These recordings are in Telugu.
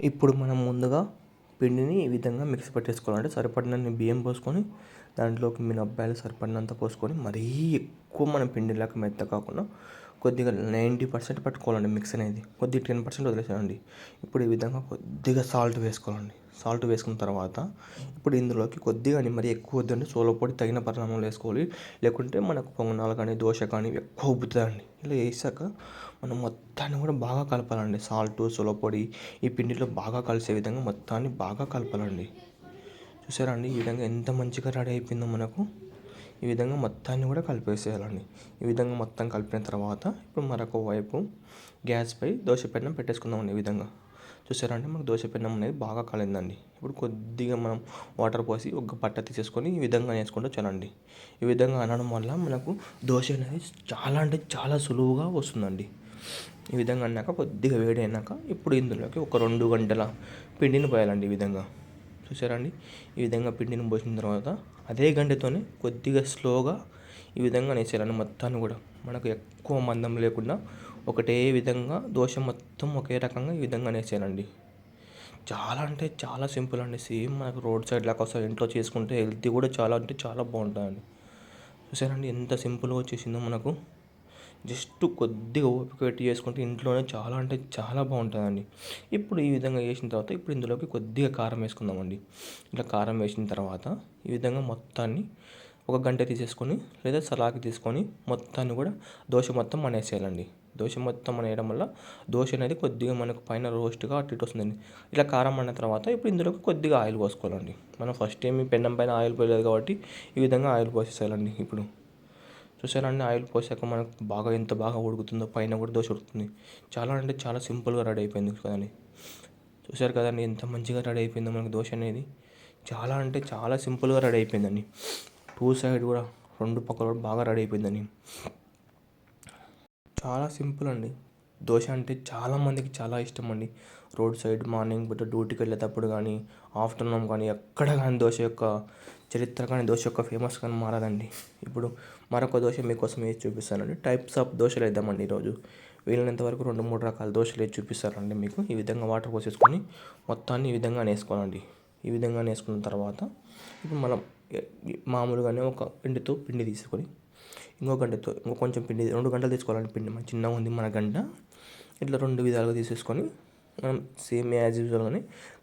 ఇప్పుడు మనం ముందుగా పిండిని ఈ విధంగా మిక్సీ పట్టేసుకోవాలంటే సరిపడినన్ని బియ్యం పోసుకొని దాంట్లోకి మినప్పాయలు సరిపడినంత పోసుకొని మరీ ఎక్కువ మనం పిండిలాగా మెత్త కాకుండా కొద్దిగా నైంటీ పర్సెంట్ పట్టుకోవాలండి మిక్స్ అనేది. కొద్దిగా టెన్ పర్సెంట్ వదిలేసేయండి. ఇప్పుడు ఈ విధంగా కొద్దిగా సాల్ట్ వేసుకోవాలండి. సాల్ట్ వేసుకున్న తర్వాత ఇప్పుడు ఇందులోకి కొద్దిగా అని మరి ఎక్కువ వద్దండి. సోలో పొడి తగిన పరిణామాలు వేసుకోవాలి. లేకుంటే మనకు పొంగనాలు కానీ దోశ కానీ ఎక్కువ ఉబ్బుతుందండి ఇలా వేసాక మనం మొత్తాన్ని కూడా బాగా కలపాలండి. సాల్ట్ సోలో పొడి ఈ పిండిలో బాగా కలిసే విధంగా మొత్తాన్ని బాగా కలపాలండి. చూసారా అండి? ఈ విధంగా ఎంత మంచిగా రెడీ అయిపోయిందో మనకు. ఈ విధంగా మొత్తాన్ని కూడా కలిపేసేయాలండి. ఈ విధంగా మొత్తం కలిపిన తర్వాత ఇప్పుడు మరొక వైపు గ్యాస్పై దోశ పెన్నం పెట్టేసుకుందామండి ఈ విధంగా. చూసారంటే మనకు దోశ పెన్నం అనేది బాగా కాలిందండి. ఇప్పుడు కొద్దిగా మనం వాటర్ పోసి ఒక బట్ట తీసేసుకొని ఈ విధంగా వేసుకుంటూ చలండి. ఈ విధంగా అనడం వల్ల మనకు దోశ అనేది చాలా అంటే చాలా సులువుగా వస్తుందండి. ఈ విధంగా అన్నాక కొద్దిగా వేడి అయినాక ఇప్పుడు ఇందులోకి ఒక రెండు గంటల పిండిని పోయాలండి ఈ విధంగా. చూసారండి ఈ విధంగా పిండిని పోసిన తర్వాత అదే గంటతోనే కొద్దిగా స్లోగా ఈ విధంగా నేసేయాలని మొత్తాన్ని కూడా మనకు ఎక్కువ మందం లేకుండా ఒకటే విధంగా దోశ మొత్తం ఒకే రకంగా ఈ విధంగా నేసేయాలండి చాలా అంటే చాలా సింపుల్ అండి. సేమ్ మనకు రోడ్ సైడ్ లాగా ఇంట్లో చేసుకుంటే హెల్తీ కూడా చాలా అంటే చాలా బాగుంటుందండి. చూసారండి ఎంత సింపుల్గా వచ్చేసిందో మనకు. జస్ట్ కొద్దిగా ఓపిక పెట్టి చేసుకుంటే ఇంట్లోనే చాలా అంటే చాలా బాగుంటుందండి. ఇప్పుడు ఈ విధంగా వేసిన తర్వాత ఇప్పుడు ఇందులోకి కొద్దిగా కారం వేసుకుందామండి. ఇట్లా కారం వేసిన తర్వాత ఈ విధంగా మొత్తాన్ని ఒక గంట తీసేసుకొని లేదా సలాకి తీసుకొని మొత్తాన్ని కూడా దోశ మొత్తం అనేసేయాలండి. దోశ మొత్తం అనేయడం వల్ల దోశ అనేది కొద్దిగా మనకు పైన రోస్ట్గా అటు ఇటు వస్తుందండి. ఇలా కారం అన్న తర్వాత ఇప్పుడు ఇందులోకి కొద్దిగా ఆయిల్ పోసుకోవాలండి. మనం ఫస్ట్ ఏమి పెన్నం పైన ఆయిల్ పోయలేదు కాబట్టి ఈ విధంగా ఆయిల్ పోసేసేయాలండి ఇప్పుడు. చూసారండి ఆయిల్ పోసాక మనకు బాగా ఎంత బాగా ఉడుకుతుందో పైన కూడా దోశ ఉడుకుతుంది. చాలా అంటే చాలా సింపుల్గా రెడీ అయిపోయింది కదండి. చూసారు కదండి ఎంత మంచిగా రెడీ అయిపోయిందో మనకు దోశ అనేది. చాలా అంటే చాలా సింపుల్గా రెడీ అయిపోయిందండి. టూ సైడ్ కూడా రెండు పక్కల కూడా బాగా రెడీ అయిపోయిందండి. చాలా సింపుల్ అండి. దోశ అంటే చాలా మందికి చాలా ఇష్టం అండి రోడ్ సైడ్ మార్నింగ్ పూట డ్యూటీకి వెళ్ళేటప్పుడు కానీ ఆఫ్టర్నూన్ కానీ ఎక్కడ కానీ దోశ యొక్క చరిత్ర కానీ దోశ యొక్క ఫేమస్ కానీ మారదండి. ఇప్పుడు మరొక దోశ మీకోసం వేసి చూపిస్తానండి టైప్స్ ఆఫ్ దోశలు వేద్దామండి ఈరోజు. వీలైనంత వరకు రెండు మూడు రకాల దోశలు వేసి చూపిస్తారండి మీకు ఈ విధంగా వాటర్ పోసేసుకొని మొత్తాన్ని ఈ విధంగా వేసుకోవాలండి. ఈ విధంగా వేసుకున్న తర్వాత ఇప్పుడు మనం మామూలుగానే ఒక పిండితో పిండి తీసుకొని ఇంకో గంటతో ఇంకో కొంచెం పిండి రెండు గంటలు తీసుకోవాలండి పిండి. మన చిన్నగా ఉంది మన గంట. ఇట్లా రెండు విధాలుగా తీసేసుకొని మనం సేమ్ యాజ్ యూజువల్గానే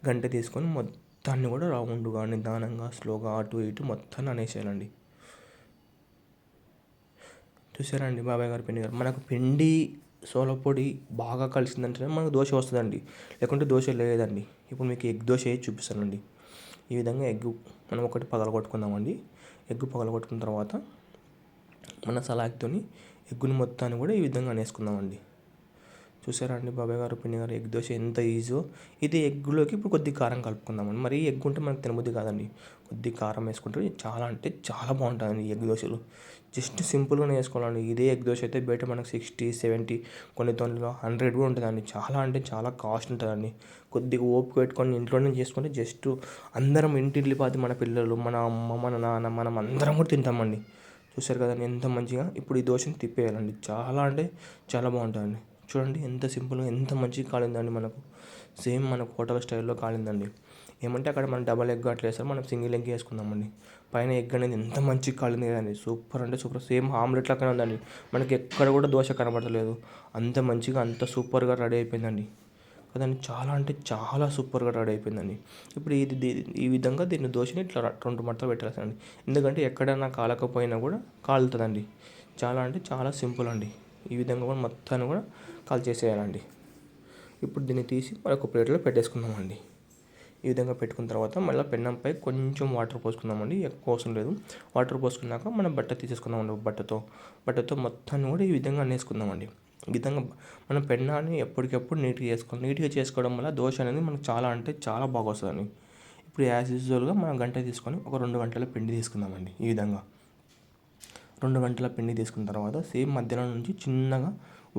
గంట తీసుకొని మొత్తాన్ని కూడా రౌండ్గా నిదానంగా స్లోగా అటు ఇటు మొత్తాన్ని అనేసేయాలండి. చూసారా అండి బాబాయ్ గారు పిండి గారు? మనకు పిండి సోల పొడి బాగా కలిసిందంటేనే మనకు దోశ వస్తుందండి. లేకుంటే దోశ లేదండి. ఇప్పుడు మీకు ఎగ్ దోశ వేసి చూపిస్తానండి. ఈ విధంగా ఎగ్ మనం ఒకటి పగలగొట్టుకుందామండి. ఎగ్ పగలగొట్టుకున్న తర్వాత మన సలాక్తోని ఎగ్గుని మొత్తాన్ని కూడా ఈ విధంగా అనేసుకుందామండి చూసారా అండి బాబాయ్ గారు పిన్ని గారు ఎగ్ దోశ ఎంత ఈజో. ఇది ఎగ్లోకి ఇప్పుడు కొద్ది కారం కలుపుకుందామండి మరి ఎగ్ ఉంటే మనకు తినబుద్ది కాదండి. కొద్ది కారం వేసుకుంటే చాలా అంటే చాలా బాగుంటుందండి ఎగ్ దోశలు. జస్ట్ సింపుల్గానే వేసుకోవాలండి. ఇదే ఎగ్ దోశ అయితే బయట మనకు సిక్స్టీ సెవెంటీ కొన్ని తొందరలో హండ్రెడ్ కూడా ఉంటుందండి. చాలా అంటే చాలా కాస్ట్ ఉంటుందండి. కొద్దిగా ఓపిక పెట్టుకొని ఇంట్లోనే చేసుకుంటే జస్ట్ అందరం ఇంటిల్లిపాతి మన పిల్లలు మన అమ్మ మన నాన్న మనం అందరం కూడా తింటామండి. చూసారు కదండి ఎంత మంచిగా. ఇప్పుడు ఈ దోశని తిప్పేయాలండి. చాలా అంటే చాలా బాగుంటుందండి. చూడండి ఎంత సింపుల్గా ఎంత మంచిగా కాలిందండి మనకు. సేమ్ మన హోటల్ స్టైల్లో కాలిందండి. ఏమంటే అక్కడ మనం డబల్ ఎగ్ అట్లా వేస్తారు మనం సింగిల్ ఎగ్ వేసుకుందామండి. పైన ఎగ్ అనేది ఎంత మంచిగా కాలింది కదండి. సూపర్ అంటే సూపర్. సేమ్ ఆమ్లెట్ లాగానే ఉందండి. మనకి ఎక్కడ కూడా దోశ కనబడలేదు అంత మంచిగా అంత సూపర్గా రెడీ అయిపోయిందండి. కదండి చాలా అంటే చాలా సూపర్గా రెడీ అయిపోయిందండి. ఇప్పుడు ఇది ఈ విధంగా దీన్ని దోశని ఇట్లా రెండు మడతలు పెట్టాల్సిందండి ఎందుకంటే ఎక్కడైనా కాలకపోయినా కూడా కాలుతుందండి. చాలా అంటే చాలా సింపుల్ అండి. ఈ విధంగా కూడా మొత్తాన్ని కూడా కాల్ చేసేయాలండి. ఇప్పుడు దీన్ని తీసి మరొక ప్లేట్లో పెట్టేసుకుందామండి. ఈ విధంగా పెట్టుకున్న తర్వాత మళ్ళీ పెన్నంపై కొంచెం వాటర్ పోసుకుందామండి. ఎక్కువ అవసరం లేదు. వాటర్ పోసుకున్నాక మనం బట్ట తీసేసుకుందామండి బట్టతో. బట్టతో మొత్తాన్ని కూడా ఈ విధంగా అనేసుకుందామండి. ఈ విధంగా మనం పెన్నాన్ని ఎప్పటికెప్పుడు నీట్గా చేసుకోవాలి నీట్గా చేసుకోవడం వల్ల దోశ అనేది మనకు చాలా అంటే చాలా బాగా వస్తుందండి. ఇప్పుడు యాజ్ యూజువల్గా మనం గంట తీసుకొని ఒక రెండు గంటల పిండి తీసుకుందామండి ఈ విధంగా. రెండు గంటల పిండి తీసుకున్న తర్వాత సేమ్ మధ్యలో నుంచి చిన్నగా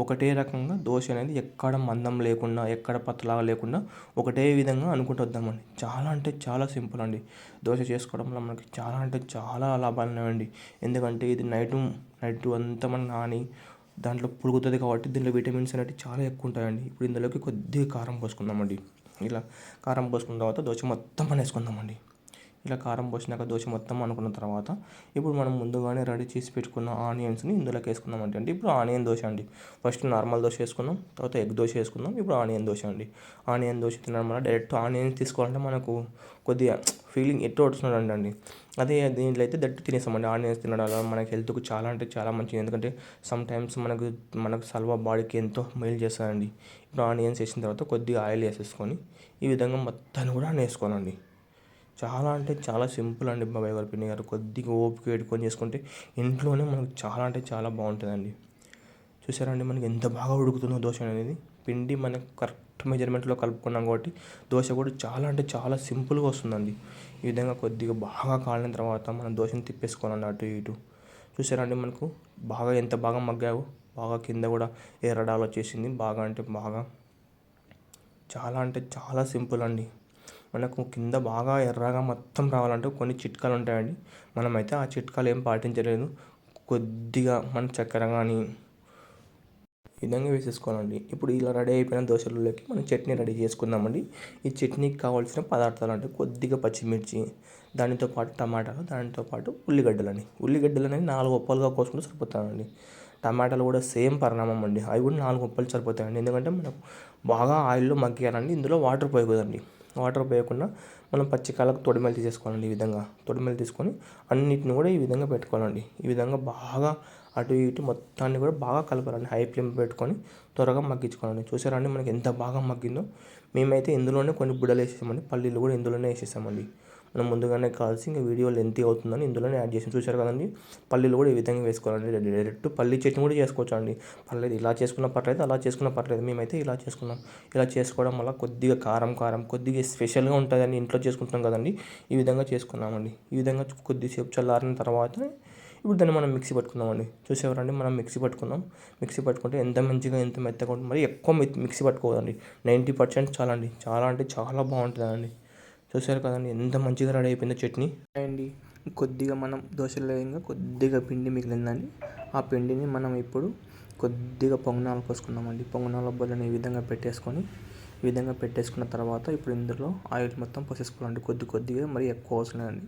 ఒకటే రకంగా దోశ అనేది ఎక్కడ మందం లేకుండా ఎక్కడ పతలాగా లేకుండా ఒకటే విధంగా అనుకుంటూ వద్దామండి. చాలా అంటే చాలా సింపుల్ అండి. దోశ చేసుకోవడం వల్ల మనకి చాలా అంటే చాలా లాభాలు ఉన్నాయండి. ఎందుకంటే ఇది నైట్ నైట్ అంతా మనం నాని దాంట్లో పురుగుతుంది కాబట్టి దీంట్లో విటమిన్స్ అనేవి చాలా ఎక్కువ ఉంటాయండి. ఇప్పుడు ఇందులోకి కొద్దిగా కారం పోసుకుందామండి. ఇలా కారం పోసుకున్న తర్వాత దోశ మొత్తం అనేసుకుందామండి. ఇలా కారం పోసినాక దోశ మొత్తం అనుకున్న తర్వాత ఇప్పుడు మనం ముందుగానే రెడీ చేసి పెట్టుకున్న ఆనియన్స్ని ఇందులోకి వేసుకుందాం అంటే అంటే ఇప్పుడు ఆనియన్ దోశ అండి. ఫస్ట్ నార్మల్ దోశ వేసుకుందాం తర్వాత ఎగ్ దోశ వేసుకుందాం ఇప్పుడు ఆనియన్ దోశ అండి. ఆనియన్ దోశ తినడం వల్ల డైరెక్ట్ ఆనియన్స్ తీసుకోవాలంటే మనకు కొద్దిగా ఫీలింగ్ ఎట్టు వస్తున్నాడు అండి. అదే దీంట్లో అయితే దట్టు తినేస్తామండి ఆనియన్స్ తినడం వల్ల మనకి హెల్త్కు చాలా అంటే చాలా మంచిది. ఎందుకంటే సమ్ టైమ్స్ మనకు మనకు సల్వా బాడీకి ఎంతో మేలు చేస్తుందండి. ఇప్పుడు ఆనియన్స్ వేసిన తర్వాత కొద్దిగా ఆయిల్ వేసేసుకొని ఈ విధంగా మొత్తాన్ని కూడా వేసుకోనండి చాలా అంటే చాలా సింపుల్ అండి బాబాయ్ గారి పిండి గారు. కొద్దిగా ఓపిక పెట్టుకొని చేసుకుంటే ఇంట్లోనే మనకు చాలా అంటే చాలా బాగుంటుందండి. చూసారండి మనకి ఎంత బాగా ఉడుకుతుందో దోశ అనేది. పిండి మనకు కరెక్ట్ మెజర్మెంట్లో కలుపుకున్నాం కాబట్టి దోశ కూడా చాలా అంటే చాలా సింపుల్గా వస్తుందండి. ఈ విధంగా కొద్దిగా బాగా కాలిన తర్వాత మనం దోశను తిప్పేసుకోవాలండి అటు ఇటు. చూసారండి మనకు బాగా ఎంత బాగా మగ్గావు బాగా కింద కూడా ఎర్రడాలు వచ్చేసింది. బాగా అంటే బాగా. చాలా అంటే చాలా సింపుల్ అండి. మనకు కింద బాగా ఎర్రగా మొత్తం రావాలంటే కొన్ని చిట్కాలు ఉంటాయండి. మనమైతే ఆ చిట్కాలు ఏం పాటించలేదు. కొద్దిగా మన చక్కెర కానీ ఈ విధంగా వేసేసుకోవాలండి. ఇప్పుడు ఇలా రెడీ అయిపోయిన దోశలలోకి మనం చట్నీ రెడీ చేసుకుందామండి. ఈ చట్నీకి కావాల్సిన పదార్థాలు అంటే కొద్దిగా పచ్చిమిర్చి దానితో పాటు టమాటాలు దానితో పాటు ఉల్లిగడ్డలు అండి ఉల్లిగడ్డలు అనేవి నాలుగు ఒప్పలుగా కోసుకుంటే సరిపోతానండి టమాటాలు కూడా సేమ్ పరిణామం అండి. అవి కూడా నాలుగు ఉప్పలు సరిపోతాయండి. ఎందుకంటే మనకు బాగా ఆయిల్లో మగ్గియాలండి ఇందులో వాటర్ పోయకూడదండి. వాటర్ పోయకుండా మనం పచ్చికాయలకు తొడిమలు తీసేసుకోవాలండి ఈ విధంగా. తొడిమలు తీసుకొని అన్నిటిని కూడా ఈ విధంగా పెట్టుకోవాలండి. ఈ విధంగా బాగా అటు ఇటు మొత్తాన్ని కూడా బాగా కలపాలండి. హై ఫ్లేమ్ పెట్టుకొని త్వరగా మగ్గించుకోవాలండి. చూసారండి మనకి ఎంత బాగా మగ్గిందో? మేమైతే ఇందులోనే కొన్ని బుడలు వేసేసామండి. పల్లీలు కూడా ఇందులోనే వేసేసామండి. మనం ముందుగానే కాల్సి ఇంకా వీడియో లెంతీ అవుతుందని ఇందులోనే యాడ్ చేసి చూశారు కదండి. పల్లీలు కూడా ఈ విధంగా వేసుకోవాలండి. డైరెక్ట్ పల్లీ చట్నీ కూడా చేసుకోవచ్చు అండి పర్లేదు ఇలా చేసుకున్న పర్లేదు అలా చేసుకున్న పర్లేదు. మేమైతే ఇలా చేసుకున్నాం. ఇలా చేసుకోవడం వల్ల కొద్దిగా కారం కారం కొద్దిగా స్పెషల్గా ఉంటుందని ఇంట్లో చేసుకుంటాం కదండి. ఈ విధంగా చేసుకున్నామండి. ఈ విధంగా కొద్దిసేపు చల్లారిన తర్వాత ఇప్పుడు దాన్ని మనం మిక్సీ పట్టుకుందామండి. చూసేవారండి? మనం మిక్సీ పట్టుకుందాం. మిక్సీ పట్టుకుంటే ఎంత మంచిగా ఎంత మెత్తగా ఉంటుంది. మరి ఎక్కువ మిక్సీ పట్టుకోదండి నైంటీ పర్సెంట్ చాలా అండి చాలా అంటే చాలా బాగుంటుందండి. చూసారు కదండి ఎంత మంచిగా రెడీ అయిపోయిందో చట్నీ. అండి కొద్దిగా మనం దోశలు వేయంగా కొద్దిగా పిండి మిగిలిందండి. ఆ పిండిని మనం ఇప్పుడు కొద్దిగా పొంగనాలు పోసుకుందామండి. పొంగనాల బొల్లని ఈ విధంగా పెట్టేసుకొని ఈ విధంగా పెట్టేసుకున్న తర్వాత ఇప్పుడు ఇందులో ఆయిల్ మొత్తం పోసేసుకోవాలండి. కొద్ది కొద్దిగా మరి ఎక్కువ అవసరం లేదండి.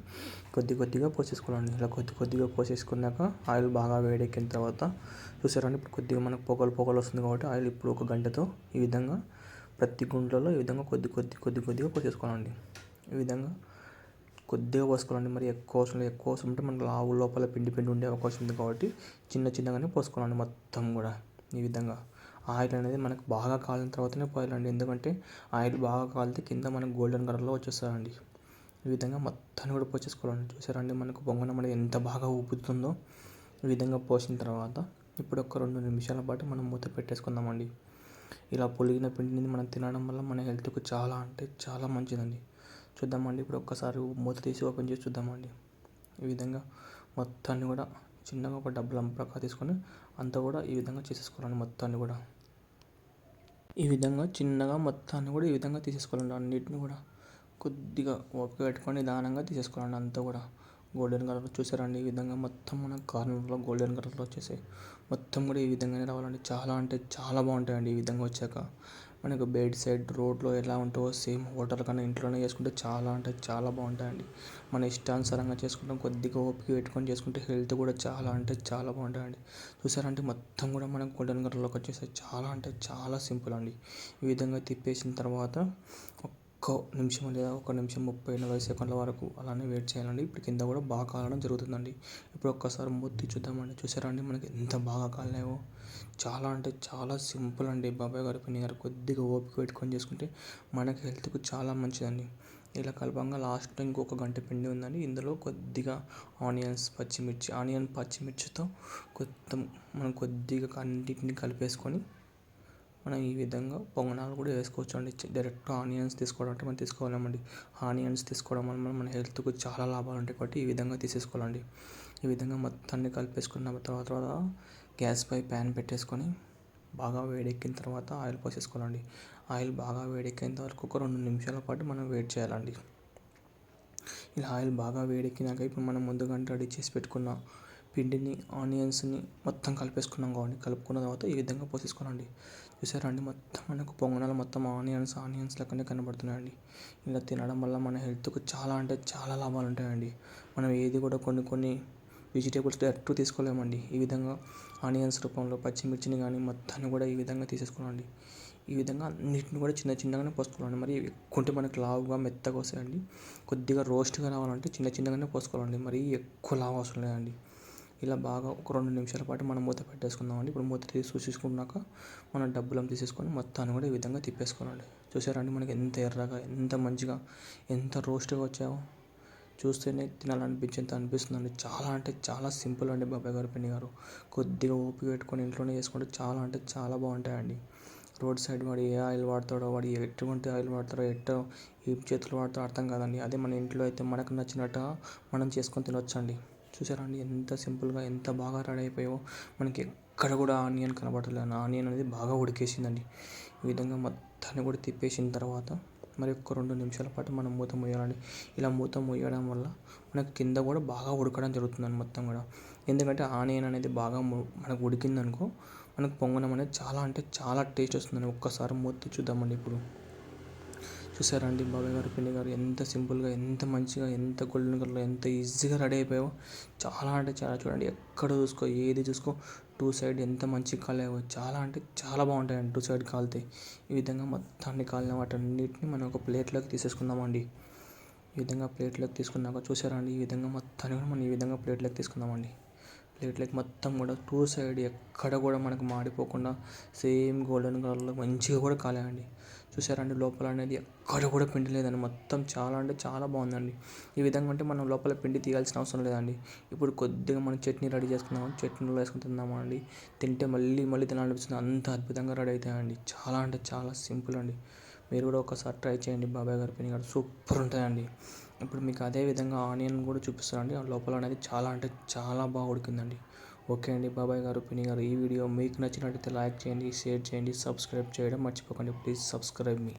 కొద్ది కొద్దిగా పోసేసుకోవాలండి. ఇలా కొద్ది కొద్దిగా పోసేసుకున్నాక ఆయిల్ బాగా వేడెక్కిన తర్వాత చూసారండి ఇప్పుడు కొద్దిగా మనకు పొగలు పొగలు వస్తుంది కాబట్టి ఆయిల్ ఇప్పుడు ఒక గంటతో ఈ విధంగా ప్రతి గుంటలో ఈ విధంగా కొద్ది కొద్ది కొద్ది కొద్దిగా పోసేసుకోవాలండి. ఈ విధంగా. కొద్దిగా పోసుకోవాలండి. మరి ఎక్కువ అవసరం ఎక్కువ అవసరం ఉంటే మనకు ఆవు లోపల పిండి పిండి ఉండే అవకాశం ఉంది కాబట్టి చిన్న చిన్నగానే పోసుకోవాలండి మొత్తం కూడా ఈ విధంగా. ఆయిల్ అనేది మనకు బాగా కాలిన తర్వాతనే పోయాలండి. ఎందుకంటే ఆయిల్ బాగా కాలితే కింద మనకు గోల్డెన్ కలర్లో వచ్చేస్తుందండి. ఈ విధంగా మొత్తాన్ని కూడా పోసేసుకోవాలండి. చూసారండి మనకు పొంగనం అనేది ఎంత బాగా ఊపుతుందో. ఈ విధంగా పోసిన తర్వాత ఇప్పుడు ఒక రెండు నిమిషాల పాటు మనం మూత పెట్టేసుకుందామండి. ఇలా పొలిగిన పిండిని మనం తినడం వల్ల మన హెల్త్కు చాలా అంటే చాలా మంచిదండి. చూద్దామండి. ఇప్పుడు ఒక్కసారి మూత తీసి ఓపెన్ చేసి చూద్దామండి. ఈ విధంగా మొత్తాన్ని కూడా చిన్నగా ఒక డబ్బులు ప్రక్క తీసుకొని అంతా కూడా ఈ విధంగా చేసేసుకోవాలండి మొత్తాన్ని కూడా. ఈ విధంగా చిన్నగా మొత్తాన్ని కూడా ఈ విధంగా తీసేసుకోవాలండి. అన్నిటిని కూడా కొద్దిగా ఓపిక పెట్టుకొని నిదానంగా తీసేసుకోవాలండి అంతా కూడా. గోల్డెన్ కలర్ చూసారండి? ఈ విధంగా మొత్తం మన కార్నర్లో గోల్డెన్ కలర్లో వచ్చేసాయి మొత్తం కూడా ఈ విధంగానే రావాలండి. చాలా అంటే చాలా బాగుంటాయండి ఈ విధంగా వచ్చాక. మనకు బెడ్ సైడ్ రోడ్లో ఎలా ఉంటావో సేమ్ హోటల్ కన్నా ఇంట్లోనే చేసుకుంటే చాలా అంటే చాలా బాగుంటాయండి. మన ఇష్టానుసారంగా చేసుకుంటాం కొద్దిగా ఓపిక పెట్టుకొని చేసుకుంటే హెల్త్ కూడా చాలా అంటే చాలా బాగుంటాయండి. చూసారంటే మొత్తం కూడా మనం గోల్డెన్ కలర్లోకి వచ్చేసాయి చాలా అంటే చాలా సింపుల్ అండి. ఈ విధంగా తిప్పేసిన తర్వాత ఒక్క నిమిషం లేదా ఒక నిమిషం ముప్పై నలభై సెకండ్ల వరకు అలానే వెయిట్ చేయాలండి. ఇప్పుడు కింద కూడా బాగా కాలడం జరుగుతుందండి. ఇప్పుడు ఒక్కసారి మొత్తి చూద్దామండి. చూసారండి మనకి ఎంత బాగా కాలినాయో. చాలా అంటే చాలా సింపుల్ అండి బాబాయ్ గారు పిన్ని గారు. కొద్దిగా ఓపిక పెట్టుకొని చేసుకుంటే మనకి హెల్త్కు చాలా మంచిదండి. ఇలా కలపంగా లాస్ట్ ఇంకొక గంట పిండి ఉందండి. ఇందులో కొద్దిగా ఆనియన్స్ పచ్చిమిర్చి. ఆనియన్ పచ్చిమిర్చితో కొత్త మనం కొద్దిగా అన్నిటిని కలిపేసుకొని మనం ఈ విధంగా పొంగనాలు కూడా వేసుకోవచ్చు అండి డైరెక్ట్ ఆనియన్స్ తీసుకోవడం అంటే మనం తీసుకోవాలండి. ఆనియన్స్ తీసుకోవడం వల్ల మన హెల్త్కు చాలా లాభాలు ఉంటాయి కాబట్టి ఈ విధంగా తీసేసుకోవాలండి. ఈ విధంగా మొత్తాన్ని కలిపేసుకున్న తర్వాత గ్యాస్పై ప్యాన్ పెట్టేసుకొని బాగా వేడెక్కిన తర్వాత ఆయిల్ పోసేసుకోవాలండి. ఆయిల్ బాగా వేడెక్కేంత వరకు ఒక రెండు నిమిషాల పాటు మనం వెయిట్ చేయాలండి. ఇలా ఆయిల్ బాగా వేడెక్కినాక ఇప్పుడు మనం ముందుగా రెడీ చేసి పెట్టుకున్న పిండిని ఆనియన్స్ని మొత్తం కలిపేసుకున్నాం కాబట్టి కలుపుకున్న తర్వాత ఈ విధంగా పోసేసుకోవాలండి. చూసారా అండి? మొత్తం మనకు పొంగనాలు మొత్తం ఆనియన్స్ ఆనియన్స్ లెక్కనే కనబడుతున్నాయండి. ఇలా తినడం వల్ల మన హెల్త్కు చాలా అంటే చాలా లాభాలు ఉంటాయండి. మనం ఏది కూడా కొన్ని కొన్ని వెజిటేబుల్స్ డైరెక్ట్ తీసుకోలేమండి. ఈ విధంగా ఆనియన్స్ రూపంలో పచ్చిమిర్చిని కానీ మొత్తాన్ని కూడా ఈ విధంగా తీసేసుకోవాలండి. ఈ విధంగా అన్నిటిని కూడా చిన్న చిన్నగానే పోసుకోవాలండి. మరి ఎక్కువంటే మనకు మనకి లావుగా మెత్తగా వస్తాయండి. కొద్దిగా రోస్ట్గా రావాలంటే చిన్న చిన్నగానే పోసుకోవాలండి. మరి ఎక్కువ లావు అవసరం లేదండి. ఇలా బాగా ఒక రెండు నిమిషాల పాటు మనం మూత పెట్టేసుకుందామండి. ఇప్పుడు మూత తీసి చూసేసుకున్నాక మనం డబ్బులం తీసేసుకొని మొత్తాన్ని కూడా ఈ విధంగా తిప్పేసుకోవాలండి. చూసారండి మనకి ఎంత ఎర్రగా ఎంత మంచిగా ఎంత రోస్ట్గా వచ్చావో. చూస్తేనే తినాలనిపించేంత అనిపిస్తుందండి. చాలా అంటే చాలా సింపుల్ అండి బాబాయ్ గారు పిన్ని గారు. కొద్దిగా ఓపిక పెట్టుకొని ఇంట్లోనే చేసుకుంటే చాలా అంటే చాలా బాగుంటాయండి. రోడ్ సైడ్ వాడు ఏ ఆయిల్ వాడతాడో వాడు ఎటువంటి ఆయిల్ వాడతాడో ఎట్ట ఏ చేతులు వాడతాడో అర్థం కాదండి. అదే మన ఇంట్లో అయితే మనకు నచ్చినట్టుగా మనం చేసుకొని తినొచ్చండి. చూసారా అండి? ఎంత సింపుల్గా ఎంత బాగా రెడీ అయిపోయావో. మనకి ఎక్కడ కూడా ఆనియన్ కనబడలేదు ఆనియన్ అనేది బాగా ఉడికేసిందండి. ఈ విధంగా మొత్తాన్ని కూడా తిప్పేసిన తర్వాత మరి ఒక రెండు నిమిషాల పాటు మనం మూత మూయాలండి. ఇలా మూత మూయడం వల్ల మనకు కింద కూడా బాగా ఉడకడం జరుగుతుందండి మొత్తం కూడా. ఎందుకంటే ఆనియన్ అనేది బాగా మనకు ఉడికిందనుకో మనకు పొంగనం అనేది చాలా అంటే చాలా టేస్ట్ వస్తుందండి. ఒక్కసారి మూత చూద్దామండి ఇప్పుడు. చూసారా అండి బాబాయ్ గారు పిన్ని గారు ఎంత సింపుల్గా ఎంత మంచిగా ఎంత గోల్డెన్ కలర్లో ఎంత ఈజీగా రెడీ అయిపోయావో చాలా అంటే చాలా చూడండి. ఎక్కడ చూసుకో ఏది చూసుకో టూ సైడ్ ఎంత మంచిగా కాలేవో చాలా అంటే చాలా బాగుంటాయండి టూ సైడ్ కాలితే. ఈ విధంగా మొత్తాన్ని కాలిన వాటన్నిటిని మనం ఒక ప్లేట్లోకి తీసేసుకుందామండి. ఈ విధంగా ప్లేట్లోకి తీసుకున్నాక చూసారా అండి ఈ విధంగా మొత్తాన్ని కూడా మనం ఈ విధంగా ప్లేట్లోకి తీసుకుందామండి. ప్లేట్లోకి మొత్తం కూడా టూ సైడ్ ఎక్కడ కూడా మనకు మాడిపోకుండా సేమ్ గోల్డెన్ కలర్లో మంచిగా కూడా కాలేయండి చూసారండి లోపల అనేది ఎక్కడ కూడా పిండి లేదండి. మొత్తం చాలా అంటే చాలా బాగుందండి. ఈ విధంగా అంటే మనం లోపల పిండి తీయాల్సిన అవసరం లేదండి. ఇప్పుడు కొద్దిగా మనం చట్నీ రెడీ చేసుకున్నాం చట్నీలో వేసుకుని తిందామండి తింటే మళ్ళీ మళ్ళీ తినాలనిపిస్తుంది. అంత అద్భుతంగా రెడీ అవుతాయండి. చాలా అంటే చాలా సింపుల్ అండి. మీరు కూడా ఒకసారి ట్రై చేయండి. బాబాయ్ గారి పిన్ని గారు సూపర్ ఉంటాయండి. ఇప్పుడు మీకు అదే విధంగా ఆనియన్ కూడా చూపిస్తారండి ఆ లోపల అనేది చాలా అంటే చాలా బాగా ఉడికిందండి. ఓకే అండి బాబాయ్ గారు పిన్ని గారు ఈ వీడియో మీకు నచ్చినట్లయితే లైక్ చేయండి షేర్ చేయండి సబ్స్క్రైబ్ చేయడం మర్చిపోకండి ప్లీజ్ సబ్స్క్రైబ్ మీ.